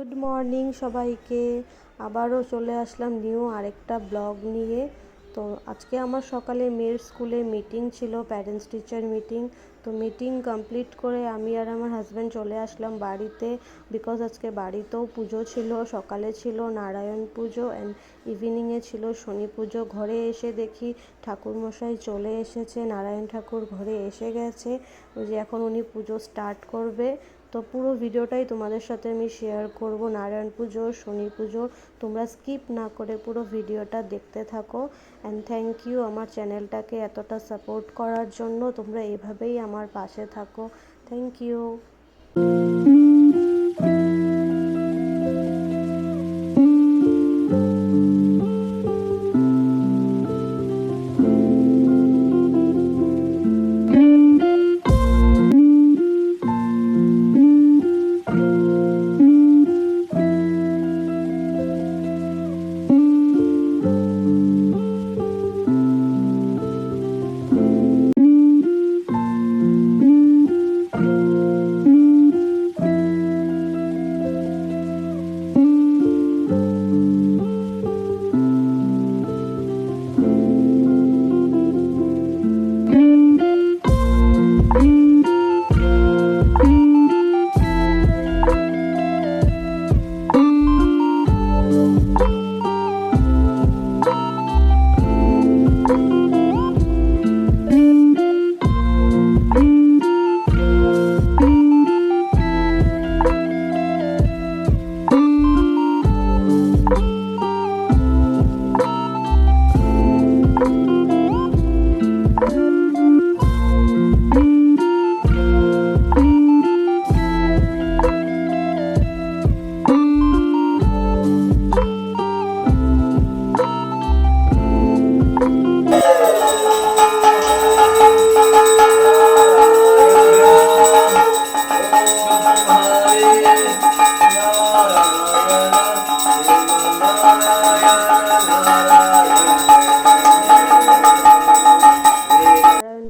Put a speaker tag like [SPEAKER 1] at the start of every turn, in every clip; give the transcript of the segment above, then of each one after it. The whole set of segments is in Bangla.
[SPEAKER 1] গুড মর্নিং সবাইকে। আবারও চলে আসলাম নিউ আরেকটা ব্লগ নিয়ে। তো আজকে আমার সকালে মেয়ের স্কুলে মিটিং ছিল প্যারেন্টস টিচার মিটিং তো মিটিং কমপ্লিট করে আমি আর আমার হাজব্যান্ড চলে আসলাম বাড়িতে বিকজ আজকে বাড়িতেও পুজো ছিল, সকালে ছিল নারায়ণ পুজো অ্যান্ড ইভিনিংয়ে ছিল শনি পুজো। ঘরে এসে দেখি ঠাকুরমশাই চলে এসেছে, নারায়ণ ঠাকুর ঘরে এসে গেছে। যে এখন উনি পুজো স্টার্ট করবে। তো পুরো ভিডিওটাই তোমাদের সাথে আমি শেয়ার করব। নারায়ণ পুজো, শনি পুজো, তোমরা স্কিপ না করে পুরো ভিডিওটা দেখতে থাকো। অ্যান্ড থ্যাংক ইউ আমার চ্যানেলটাকে এতটা সাপোর্ট করার জন্য তোমরা এভাবেই আমার পাশে থাকো। থ্যাংক ইউ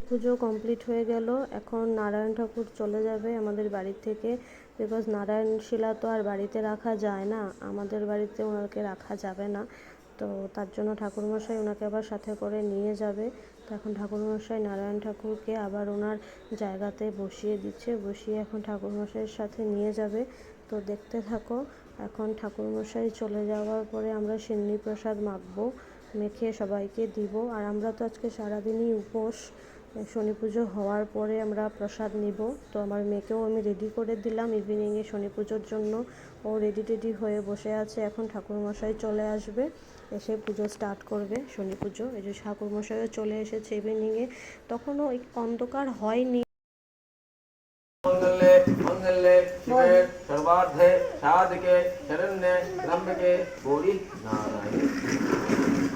[SPEAKER 1] পুজো কমপ্লিট হয়ে গেল। এখন নারায়ণ ঠাকুর চলে যাবে আমাদের বাড়ির থেকে। বিকজ নারায়ণ শিলা তো আর বাড়িতে রাখা যায় না। আমাদের বাড়িতে ওনাকে রাখা যাবে না। তো তার জন্য ঠাকুরমশাই ওনাকে আবার সাথে করে নিয়ে যাবে। তো এখন ঠাকুরমশাই নারায়ণ ঠাকুরকে আবার ওনার জায়গাতে বসিয়ে দিচ্ছে। বসিয়ে এখন ঠাকুরমশাইয়ের সাথে নিয়ে যাবে। তো দেখতে থাকো, এখন ঠাকুরমশাই চলে যাওয়ার পরে আমরা সিন্নি প্রসাদ মাখবো, মেখে সবাইকে দিব। আর আমরা তো আজকে সারাদিনই উপোস। শনি পুজো হওয়ার পরে আমরা প্রসাদ নিব তো আমার মেয়েকেও আমি রেডি করে দিলাম ইভিনিংয়ে শনি পুজোর জন্য ও রেডি টেডি হয়ে বসে আছে এখন ঠাকুরমশাই চলে আসবে এসে পুজো স্টার্ট করবে শনি পুজো এই যে ঠাকুরমশাইও চলে এসেছে ইভিনিংয়ে তখনও ওই অন্ধকার হয়নি
[SPEAKER 2] मङ्गले मङ्गले शिवे सर्वार्थे साधके शरण्ये त्र्यम्बके गौरी नारायणे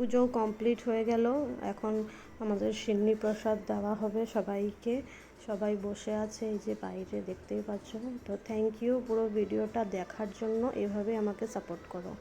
[SPEAKER 1] পুজো কমপ্লিট হয়ে গেল। এখন আমাদের সিন্নি প্রসাদ দেওয়া হবে সবাইকে। সবাই বসে আছে, এই যে বাইরে দেখতেই পাচ্ছ। তো থ্যাংক ইউ পুরো ভিডিওটা দেখার জন্য। এভাবে আমাকে সাপোর্ট করো।